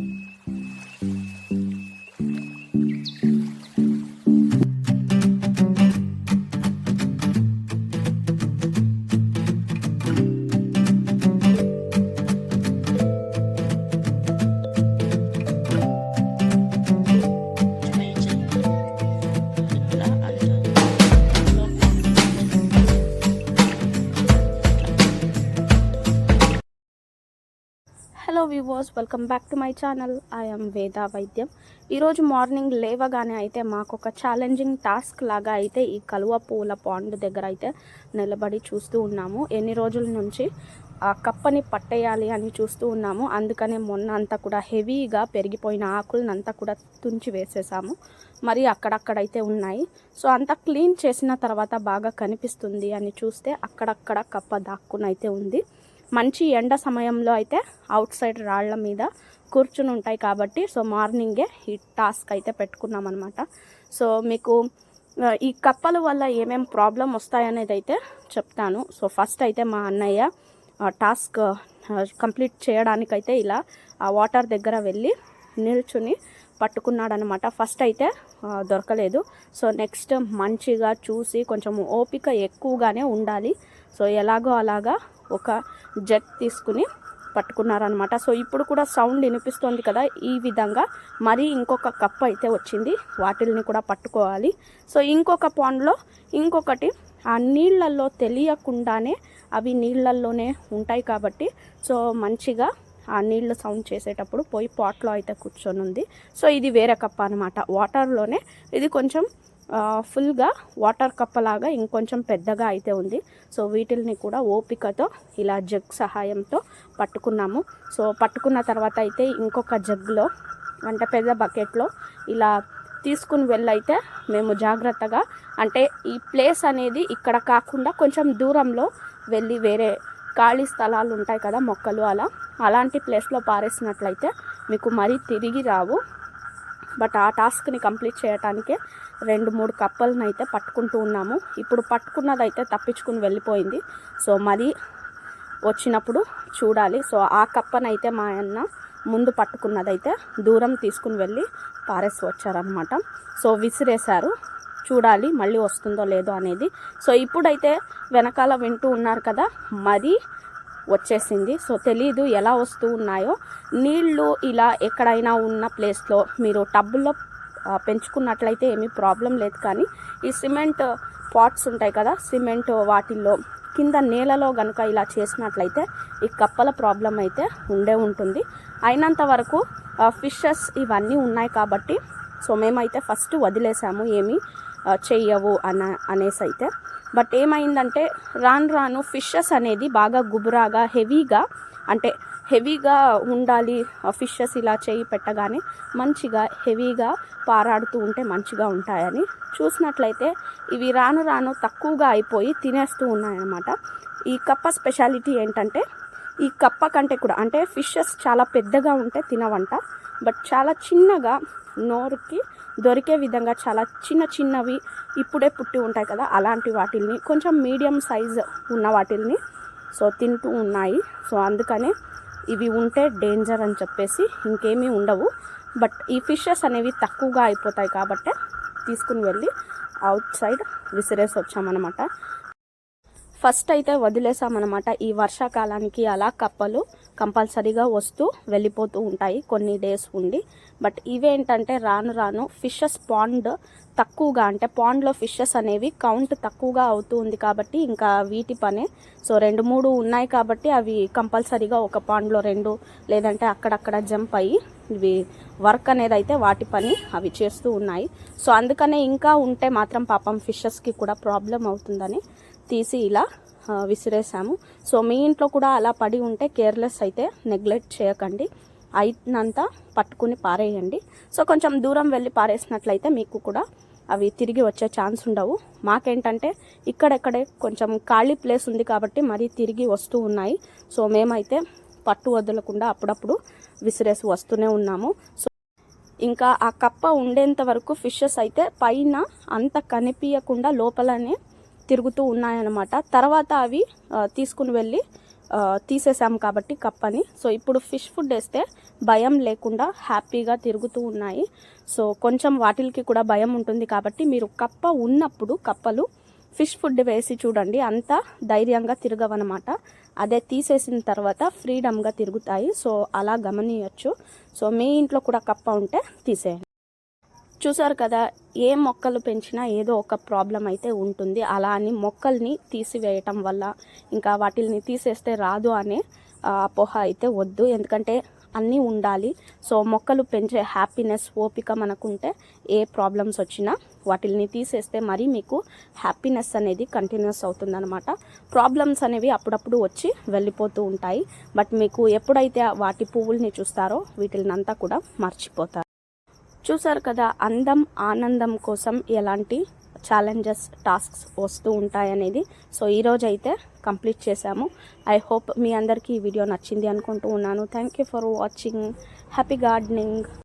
Mm-hmm. Hello viewers welcome back to my channel. I'm Veda Vaidyam. ఈరోజు morning లేవగానే అయితే మాకు ఒక ఛాలెంజింగ్ టాస్క్ లాగా అయితే ఈ కలువ పూల పాండ్ దగ్గర అయితే నిలబడి చూస్తూ ఉన్నాము. ఎన్ని రోజుల నుంచి ఆ కప్పని పట్టేయాలి అని చూస్తూ ఉన్నాము. అందుకనే మొన్న అంతా కూడా హెవీగా పెరిగిపోయిన ఆకులను అంతా కూడా తుంచి వేసేసాము. మరి అక్కడక్కడైతే ఉన్నాయి. సో అంతా క్లీన్ చేసిన తర్వాత బాగా కనిపిస్తుంది అని చూస్తే అక్కడక్కడ కప్ప దాక్కునైతే ఉంది. మంచి ఎండ సమయంలో అయితే అవుట్ సైడ్ రాళ్ళ మీద కూర్చుని ఉంటాయి కాబట్టి సో మార్నింగే ఈ టాస్క్ అయితే పెట్టుకున్నాం అనమాట సో మీకు ఈ కప్పల వల్ల ఏమేం ప్రాబ్లం వస్తాయనేది అయితే చెప్తాను. సో ఫస్ట్ అయితే మా అన్నయ్య టాస్క్ కంప్లీట్ చేయడానికైతే ఇలా ఆ వాటర్ దగ్గర వెళ్ళి నిల్చుని పట్టుకున్నాడనమాట ఫస్ట్ అయితే దొరకలేదు. సో నెక్స్ట్ మంచిగా చూసి కొంచెం ఓపిక ఎక్కువగానే ఉండాలి. సో ఎలాగో అలాగా ఒక జగ్ తీసుకుని పట్టుకున్నారనమాట సో ఇప్పుడు కూడా సౌండ్ వినిపిస్తోంది కదా ఈ విధంగా. మరి ఇంకొక కప్ అయితే వచ్చింది వాటిల్ని కూడా పట్టుకోవాలి. సో ఇంకొక పాండ్లో ఇంకొకటి ఆ నీళ్ళల్లో తెలియకుండానే అవి నీళ్ళల్లోనే ఉంటాయి కాబట్టి సో మంచిగా ఆ నీళ్ళు సౌండ్ చేసేటప్పుడు పోయి పాట్లో అయితే కూర్చొని ఉంది సో ఇది వేరే కప్ప అనమాట వాటర్లోనే ఇది కొంచెం ఫుల్గా వాటర్ కప్పలాగా ఇంకొంచెం పెద్దగా అయితే ఉంది. సో వీటిల్ని కూడా ఓపికతో ఇలా జగ్ సహాయంతో పట్టుకున్నాము. సో పట్టుకున్న తర్వాత అయితే ఇంకొక జగ్లో అంటే పెద్ద బకెట్లో ఇలా తీసుకుని వెళ్ళైతే మేము జాగ్రత్తగా అంటే ఈ ప్లేస్ అనేది ఇక్కడ కాకుండా కొంచెం దూరంలో వెళ్ళి వేరే ఖాళీ స్థలాలు ఉంటాయి కదా మొక్కలు అలా. అలాంటి ప్లేస్లో పారేసినట్లయితే మీకు మరీ తిరిగి రావు. బట్ ఆ టాస్క్ని కంప్లీట్ చేయటానికే రెండు మూడు కప్పలను అయితే పట్టుకుంటూ ఉన్నాము. ఇప్పుడు పట్టుకున్నదైతే తప్పించుకుని వెళ్ళిపోయింది. సో మరి వచ్చినప్పుడు చూడాలి. సో ఆ కప్పనైతే మా అన్న ముందు పట్టుకున్నదైతే దూరం తీసుకుని వెళ్ళి పారేసి వచ్చారనమాట సో విసిరేశారు. చూడాలి మళ్ళీ వస్తుందో లేదో అనేది. సో ఇప్పుడైతే వెనకాల వింటూ ఉన్నారు కదా మరి వచ్చేసింది. సో తెలీదు ఎలా వస్తూ ఉన్నాయో. నీళ్ళు ఇలా ఎక్కడైనా ఉన్న ప్లేస్లో మీరు టబ్బుల్లో పెంచుకున్నట్లయితే ఏమీ ప్రాబ్లం లేదు. కానీ ఈ సిమెంట్ పాట్స్ ఉంటాయి కదా సిమెంట్ వాటిల్లో కింద నేలలో కనుక ఇలా చేసినట్లయితే ఈ కప్పల ప్రాబ్లం అయితే ఉండే ఉంటుంది. అయినంత వరకు ఫిషెస్ ఇవన్నీ ఉన్నాయి కాబట్టి సో మేమైతే ఫస్ట్ వదిలేసాము ఏమీ. చెయ్యవు అన అనేసి అయితే బట్ ఏమైందంటే రాను రాను ఫిషెస్ అనేది బాగా గుబురాగా హెవీగా అంటే హెవీగా ఉండాలి ఫిషెస్ ఇలా చేయి పెట్టగానే మంచిగా హెవీగా పారాడుతూ ఉంటే మంచిగా ఉంటాయని చూసినట్లయితే ఇవి రాను రాను తక్కువగా అయిపోయి తినేస్తూ ఉన్నాయన్నమాట. ఈ కప్ప స్పెషాలిటీ ఏంటంటే ఈ కప్ప కంటే కూడా అంటే ఫిషెస్ చాలా పెద్దగా ఉంటే తినవంట బట్ చాలా చిన్నగా నోరుకి దొరికే విధంగా చాలా చిన్న చిన్నవి ఇప్పుడే పుట్టి ఉంటాయి కదా అలాంటి వాటిల్ని కొంచెం మీడియం సైజ్ ఉన్న వాటిల్ని సో తింటూ ఉన్నాయి. సో అందుకనే ఇవి ఉంటే డేంజర్ అని చెప్పేసి ఇంకేమీ ఉండవు. బట్ ఈ ఫిషెస్ అనేవి తక్కువగా అయిపోతాయి కాబట్టి తీసుకుని వెళ్ళి అవుట్ సైడ్ విసిరేసి వచ్చామన్నమాట. ఫస్ట్ అయితే వదిలేసామన్నమాట. ఈ వర్షాకాలానికి అలా కప్పలు కంపల్సరీగా వస్తూ వెళ్ళిపోతూ ఉంటాయి కొన్ని డేస్ ఉండి. బట్ ఇవేంటంటే రాను రాను ఫిషెస్ పాండ్ తక్కువగా అంటే పాండ్లో ఫిషెస్ అనేవి కౌంట్ తక్కువగా అవుతూ ఉంది కాబట్టి ఇంకా వీటి పనే. సో రెండు మూడు ఉన్నాయి కాబట్టి అవి కంపల్సరీగా ఒక పాండ్లో రెండు లేదంటే అక్కడక్కడ జంప్ అయ్యి ఇవి వర్క్ అనేది అయితే వాటి పని అవి చేస్తూ ఉన్నాయి. సో అందుకనే ఇంకా ఉంటే మాత్రం పాపం ఫిషెస్కి కూడా ప్రాబ్లం అవుతుందని తీసి ఇలా విసిరేసాము. సో మీ ఇంట్లో కూడా అలా పడి ఉంటే కేర్లెస్ అయితే నెగ్లెక్ట్ చేయకండి. అయినంత పట్టుకుని పారేయండి. సో కొంచెం దూరం వెళ్ళి పారేసినట్లయితే మీకు కూడా అవి తిరిగి వచ్చే ఛాన్స్ ఉండవు. మాకేంటంటే ఇక్కడెక్కడే కొంచెం ఖాళీ ప్లేస్ ఉంది కాబట్టి మరీ తిరిగి వస్తూ ఉన్నాయి. సో మేమైతే పట్టు వదలకుండా అప్పుడప్పుడు విసిరేసి వస్తూనే ఉన్నాము. సో ఇంకా ఆ కప్ప ఉండేంత వరకు ఫిషెస్ అయితే పైన అంత కనిపించకుండా లోపలనే తిరుగుతూ ఉన్నాయన్నమాట. తర్వాత అవి తీసుకుని వెళ్ళి తీసేసాము తీసేసాం కాబట్టి కప్పని. సో ఇప్పుడు ఫిష్ ఫుడ్ వేస్తే భయం లేకుండా హ్యాపీగా తిరుగుతూ ఉన్నాయి. సో కొంచెం వాటికి కూడా భయం ఉంటుంది కాబట్టి మీరు కప్ప ఉన్నప్పుడు కప్పలు ఫిష్ ఫుడ్ వేసి చూడండి. అంతా ధైర్యంగా తిరగవన్నమాట. అదే తీసేసిన తర్వాత ఫ్రీడమ్గా తిరుగుతాయి. సో అలా గమనియచ్చు. సో మీ ఇంట్లో కూడా కప్ప ఉంటే తీసేయండి. చూసారు కదా ఏ మొక్కలు పెంచినా ఏదో ఒక ప్రాబ్లం అయితే ఉంటుంది. అలా అని మొక్కల్ని తీసివేయటం వల్ల ఇంకా వాటిని తీసేస్తే రాదు అనే అపోహ అయితే వద్దు. ఎందుకంటే అన్నీ ఉండాలి. సో మొక్కలు పెంచే హ్యాపీనెస్ ఓపిక మనకుంటే ఏ ప్రాబ్లమ్స్ వచ్చినా వాటిని తీసేస్తే మరీ మీకు హ్యాపీనెస్ అనేది కంటిన్యూస్ అవుతుందన్నమాట. ప్రాబ్లమ్స్ అనేవి అప్పుడప్పుడు వచ్చి వెళ్ళిపోతూ ఉంటాయి. బట్ మీకు ఎప్పుడైతే వాటి పువ్వుల్ని చూస్తారో వీటిని అంతా కూడా మర్చిపోతారు. చూసారు కదా అందం ఆనందం కోసం ఎలాంటి ఛాలెంజెస్ టాస్క్స్ వస్తూ ఉంటాయనేది సో ఈరోజు అయితే కంప్లీట్ చేశాము. ఐ హోప్ మీ అందరికీ ఈ వీడియో నచ్చింది అనుకుంటూ ఉన్నాను. Thank you for watching happy gardening